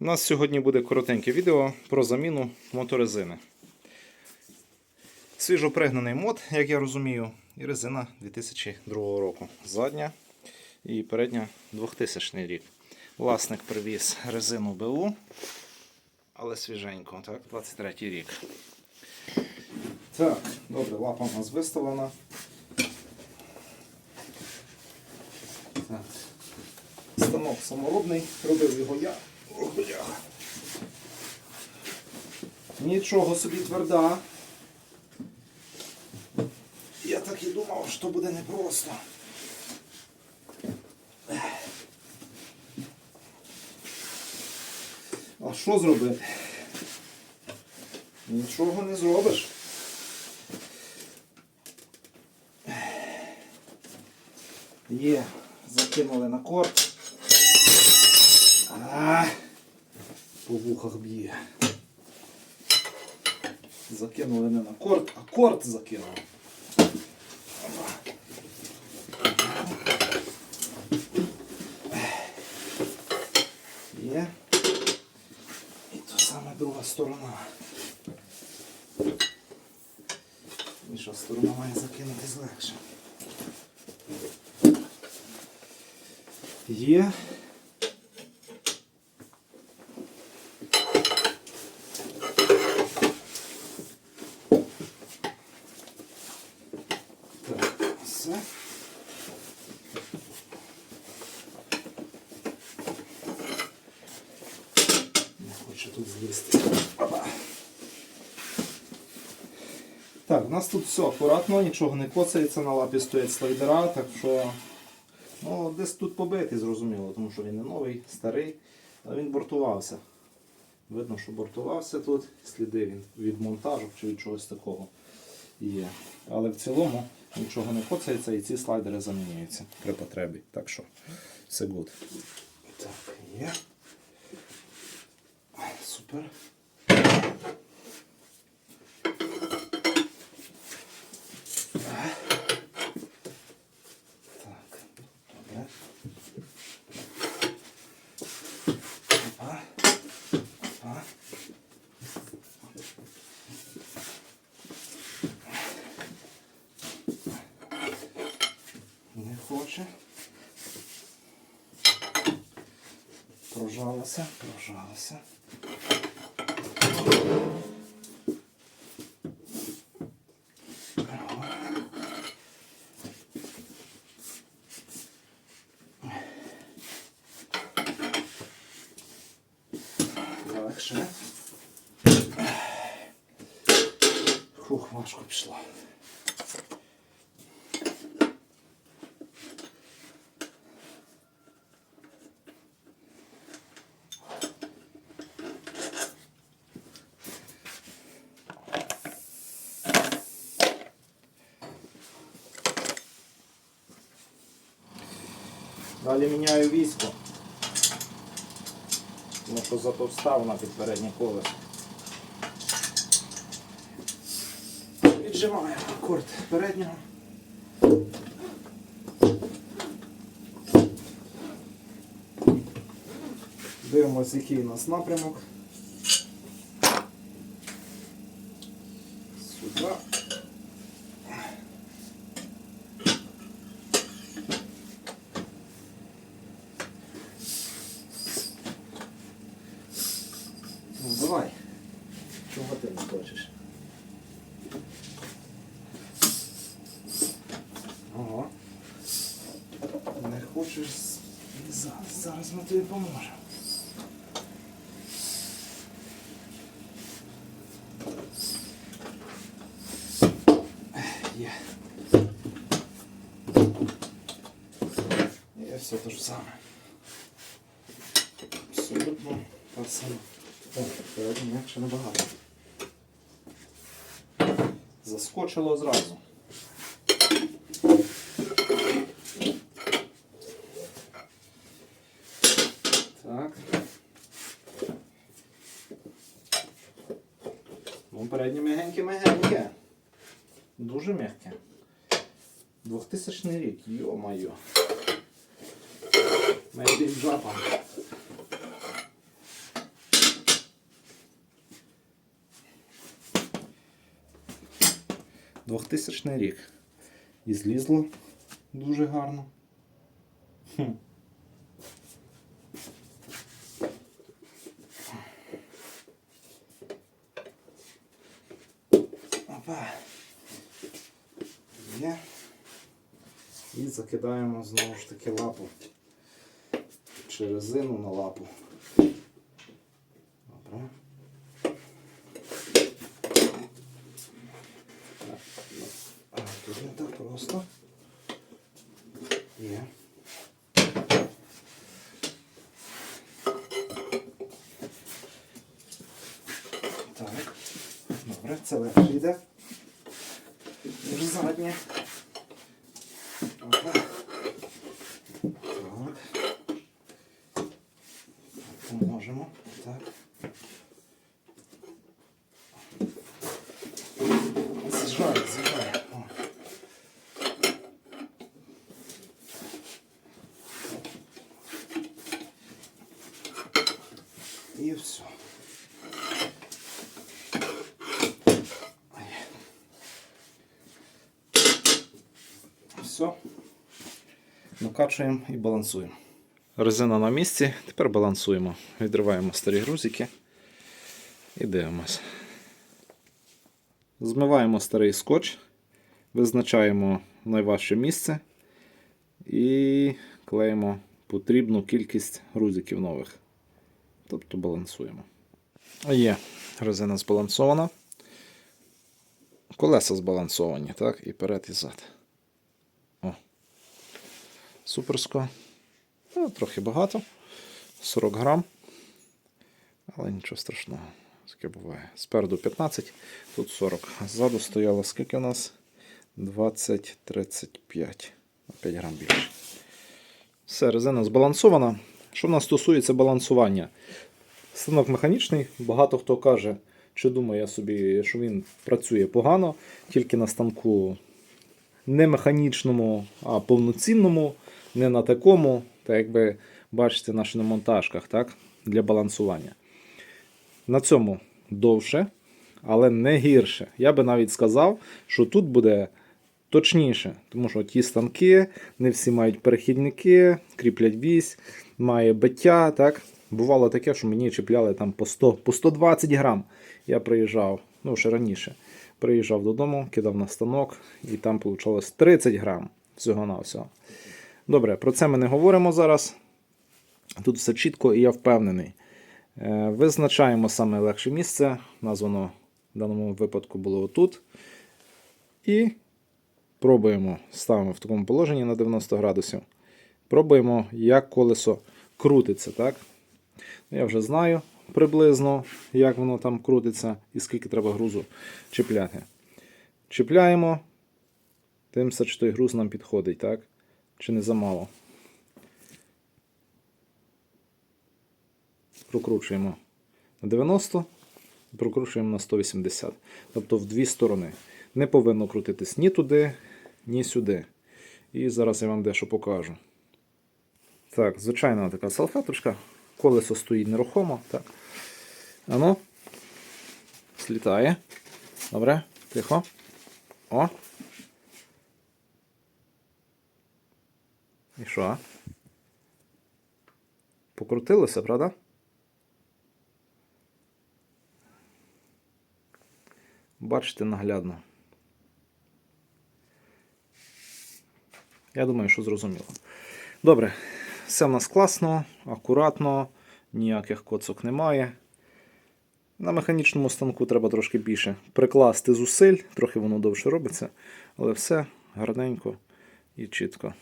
У нас сьогодні буде коротеньке відео про заміну моторезини. Свіжо пригнаний мод, як я розумію, і резина 2002 року. Задня і передня 2000 рік. Власник привіз резину БУ, але свіженько, так, 23 рік. Так, добре, лапа у нас виставлена. Так. Станок саморобний, робив його я. Нічого собі тверда. Я так і думав, що буде непросто. А що зробити? Нічого не зробиш. Є, закинули на корт. А, по вухах б'є. Закинули не на корт, а корт закинули. Є. І то саме друга сторона. Інша сторона має закинутись легше. Є. Так, все. Не хочу тут злізти. Так, у нас тут все акуратно, нічого не коцається, на лапі стоять слайдера, так що ну, десь тут побитий, зрозуміло, тому що він не новий, старий, але він бортувався. Видно, що бортувався тут, сліди він від монтажу чи від чогось такого є. Але в цілому нічого не коцається і ці слайдери замінюються при потребі. Так що все гуд. Так, є. Супер. Так, добре. Опа. Опа. Не хоче. Прожалася, прожалася. Легше. Фух, важко пішло. Далі міняю віску, Тому що затовстав на під переднє колесо. Віджимаємо корт переднього. Дивимося, який у нас напрямок. Сюди. Ну, давай. Чого ти не хочеш? Ого. Не хочеш з- зараз, ми тобі поможемо. Є. Є все те ж саме. Абсолютно те саме. Передньо м'якше набагато. Заскочило зразу. Ну, передні мягенькі-мягенькі. Дуже м'яке. 2000 рік, йо-моє. Made in Двохтисячний рік. І злізло дуже гарно. Хм. Опа. Є. І закидаємо знову ж таки лапу. Чи резину на лапу. Добре. Ну, а, Тут не так просто. Є. Так. Добре, це легше йде. Ніж заднє. Опа. Так. Поможемо. Так. Зжай, зжай. О. І все. Все. Накачуємо і балансуємо. Резина на місці. Тепер балансуємо. Відриваємо старі грузики і дивимося. Змиваємо старий скотч, визначаємо найважче місце і клеїмо потрібну кількість грузиків нових. Тобто балансуємо. Є резина збалансована. Колеса збалансовані, так? І перед, і зад. О. Суперсько. Ну, трохи багато. 40 грам. Але нічого страшного. Таке буває. Спереду 15, тут 40. Ззаду стояло скільки у нас? 20-35. На 5 грам більше. Все, резина збалансована. Що в нас стосується балансування? Станок механічний, багато хто каже, чи думає собі, що він працює погано, тільки на станку не механічному, а повноцінному, не на такому, так як ви бачите на шиномонтажках, так, для балансування. На цьому довше, але не гірше. Я би навіть сказав, що тут буде точніше, тому що ті станки, не всі мають перехідники, кріплять вісь, має биття. так. Бувало таке, що мені чіпляли там по 100, по 120 грам. Я приїжджав, ну ще раніше, приїжджав додому, кидав на станок, і там вийшло 30 грам всього-навсього. Добре, про це ми не говоримо зараз. Тут все чітко і я впевнений. Е, Визначаємо саме легше місце. Воно в даному випадку було отут. І пробуємо, ставимо в такому положенні на 90 градусів. Пробуємо, як колесо крутиться. Так? Я вже знаю приблизно, як воно там крутиться і скільки треба грузу чіпляти. Чіпляємо. Дивимося, чи той груз нам підходить, так? Чи не замало. Прокручуємо на 90, і прокручуємо на 180. Тобто в дві сторони. Не повинно крутитись ні туди, ні сюди. І зараз я вам дещо покажу. Так, звичайна така салфеточка. Колесо стоїть нерухомо. Так. Ану. Слітає. Добре, тихо. О. І що? Покрутилося, правда? Бачите наглядно. Я думаю, що зрозуміло. Добре, все в нас класно, акуратно, ніяких коцок немає. На механічному станку треба трошки більше прикласти зусиль, трохи воно довше робиться, але все гарненько і чітко.